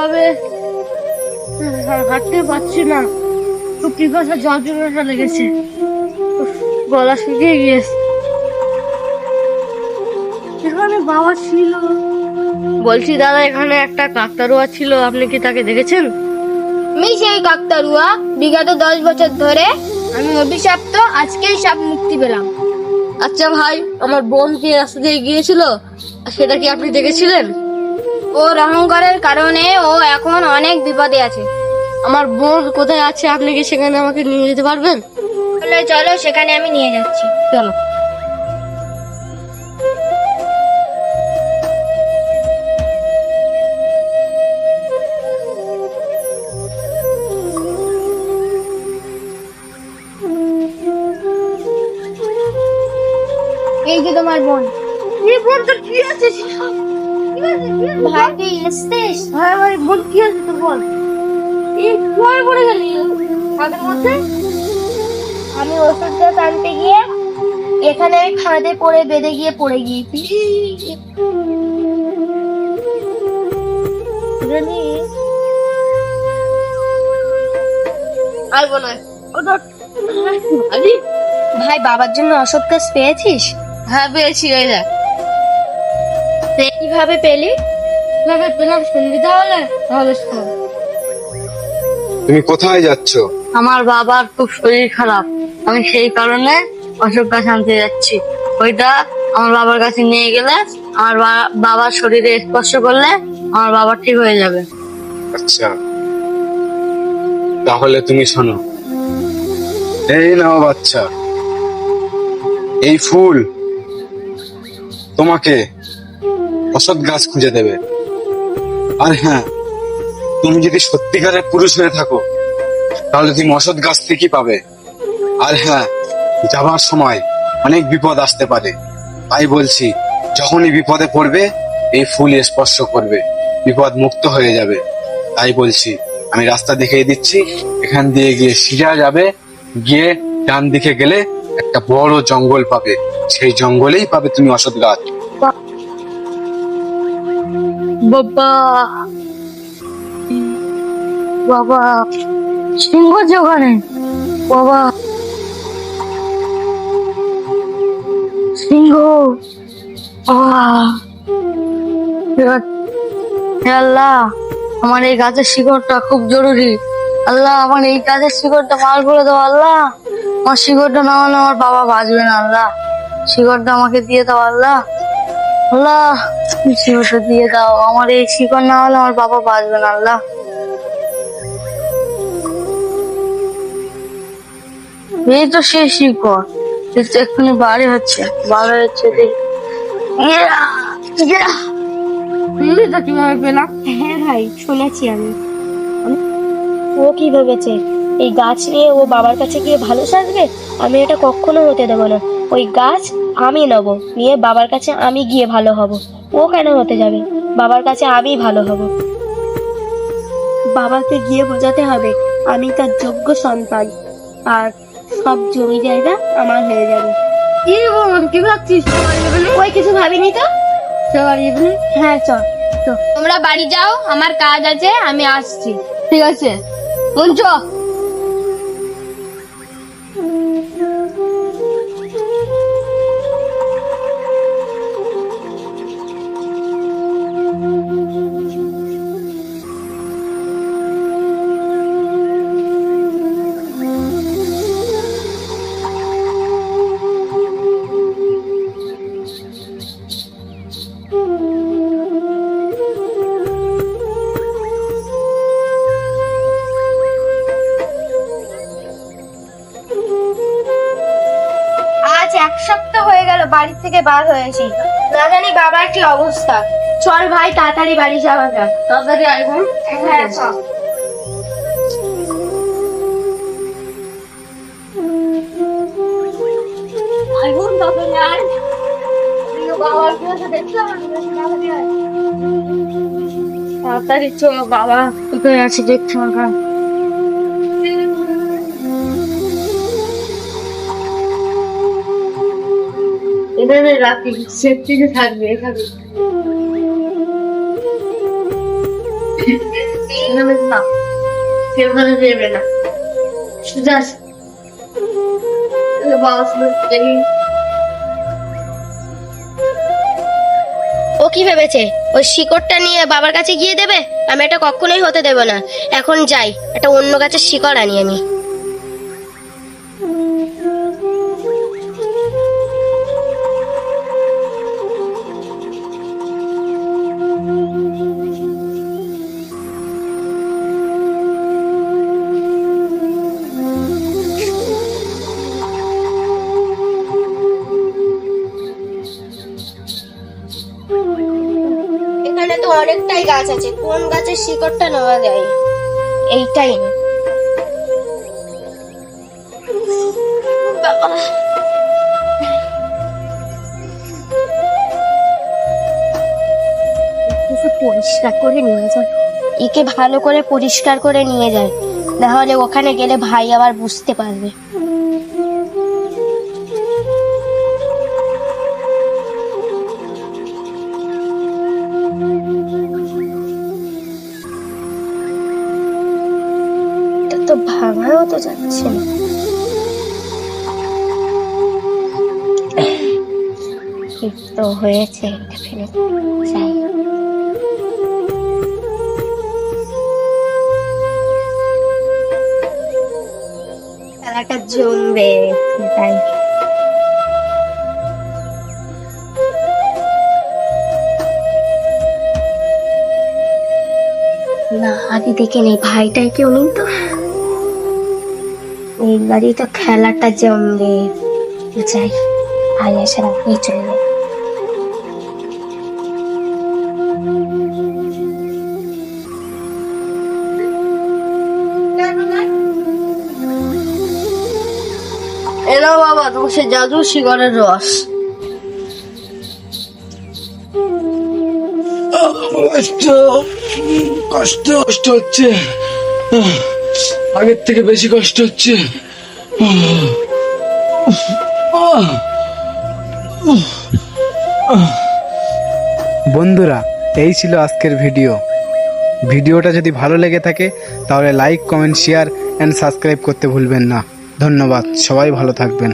হবে। হাঁটতে পারছি না। খুব পিপাসা জল পিপাসা লেগেছে। গলা শুকিয়ে গিয়েছে। এখানে বাবা ছিল। বলছি দাদা এখানে একটা কাকতারুয়া ছিল আপনি কি তাকে দেখেছেন? আমি সেই কাকতারুয়া বিগত দশ বছর ধরে আমি অভিশপ্ত আজকেই সাপ মুক্তি পেলাম। আচ্ছা ভাই আমার বোন কি রাস্তা দিয়ে গিয়েছিল? সেটা কি আপনি দেখেছিলেন? ওর অহংকারের কারণে ও এখন অনেক বিপদে আছে। আমার বোন কোথায় আছে? আপনি কি সেখানে আমাকে নিয়ে যেতে পারবেন? তাহলে চলো সেখানে আমি নিয়ে যাচ্ছি। চলো। এই যে তোমার বোন। এই বোন তো কি আছে? ভাই তুই এসছিস ভাই ভাই বোন কি আছে তো বল। এই কোয়ায় পড়ে গেলি? তাদের মধ্যে? আমি ওষুধটা টানতে গিয়ে এখানে খাঁদে পড়ে বেঁধে গিয়ে পড়ে গিয়েছি আরে ভাই বাবার জন্য অসৎ কাজ পেয়েছিস? হ্যাঁ পেয়েছি ওই দেখ। কীভাবে পেলি? কীভাবে পেলাম শুনবি তাহলে? তাহলে শোন। তুমি কোথায় যাচ্ছ? আমার বাবার খুব শরীর খারাপ। আমি সেই কারণে অশোক গাছ আনতে যাচ্ছি। ওইটা আমার বাবার কাছে নিয়ে গেলে আমার বাবার শরীরে স্পর্শ করলে আমার বাবা ঠিক হয়ে যাবে। আচ্ছা। তাহলে তুমি শোনো। এই নাও বাচ্চা। এই ফুল তোমাকে অসৎ গাছ খুঁজে দেবে। আর হ্যাঁ তুমি যদি সত্যিকারের পুরুষ হয়ে থাকো, তাহলে তুমি অসৎ গাছ থেকেই পাবে। আর হ্যাঁ যাবার সময় অনেক বিপদ আসতে পারে। তাই বলছি, যখনই বিপদে পড়বে, এই ফুল স্পর্শ করবে, বিপদ মুক্ত হয়ে যাবে। তাই বলছি, আমি রাস্তা দেখিয়ে দিচ্ছি, এখান দিয়ে গিয়ে সিজা যাবে, গিয়ে ডান দিকে গেলে একটা বড় জঙ্গল পাবে। সেই জঙ্গলেই পাবে তুমি অসৎ গাছ। বাবা। বাবা। সিংহ যে ওখানে? বাবা। সিংহ। আল্লাহ, আমার এই গাছের শিকড়টা খুব জরুরি। আল্লাহ, আমার এই গাছের শিকড়টা মার করে দাও, আল্লাহ। আমার শিকড়টা না হলে আমার বাবা বাঁচবে না, আল্লাহ। শিকড়টা আমাকে দিয়ে দাও আল্লাহ। আল্লাহ তুমি শিকড়টা দিয়ে দাও। আমার এই শিকড় না হলে আমার বাবা বাঁচবে না আল্লাহ। এই তো সেই শিকড়। এক্ষুনি বাড়ি হচ্ছে। বাড়ি হচ্ছে দেখি। শুনলি তো কীভাবে পেলাম? হ্যাঁ ভাই শুনেছি আমি। ও কি ভেবেছে এই গাছ নিয়ে ও বাবার কাছে গিয়ে ভালো সাজবে আমি এটা কখনো হতে দেবো না। ওই গাছ আমি নেব নিয়ে বাবার কাছে আমি গিয়ে ভালো হব। ও কেন হতে যাবে? বাবার কাছে আমি ভালো হব। বাবাকে গিয়ে বোঝাতে হবে আমি তার যোগ্য সন্তান আর সব জমি জায়গা আমার হয়ে যাবে। কি বলুন কি ভাবছিস? ওই কিছু ভাবিনি তো? হ্যাঁ চল তোমরা বাড়ি যাও আমার কাজ আছে আমি আসছি। ঠিক আছে। মঞ্চ সপ্তাহ বাড়ি থেকে বার হয়েছি। না জানি বাবার কি অবস্থা। চল ভাই তাড়াতাড়ি বাড়ি যাওয়া যাক। তাড়াতাড়ি আইব হ্যাঁ চল তাড়াতাড়ি আয়। বাবার তাড়াতাড়ি চলো বাবা কোথায় আছে দেখতে থাকবে ও কি ভেবেছে? ওই শিকড়টা নিয়ে বাবার কাছে গিয়ে দেবে? আমি এটা কখনোই হতে দেব না। এখন যাই, একটা অন্য গাছের শিকড় আনি আমি। গাছ আছে কোন গাছের শিকড়টা নেওয়া যায়? এইটাই। পরিষ্কার করে নিয়ে যায় একে ভালো করে পরিষ্কার করে নিয়ে যায় নাহলে ওখানে গেলে ভাই আবার বুঝতে পারবে। তো যাচ্ছে। না তো হয়েছে, এটা ফেলে খেলাটা জমবে, তাই। না আগে দেখে নেই। ভাইটাই কেউ নেই তো এইবারই তো খেলাটা জমবে। যাই আসার আগেই চলে এলো বাবা তোমার সে জাদু শিকড়ের রস। কষ্ট কষ্ট কষ্ট হচ্ছে। আগের থেকে বেশি কষ্ট হচ্ছে। বন্ধুরা, এই ছিল আজকের ভিডিও। ভিডিওটা যদি ভালো লেগে থাকে, তাহলে like comment share and subscribe করতে ভুলবেন না। ধন্যবাদ, সবাই ভালো থাকবেন।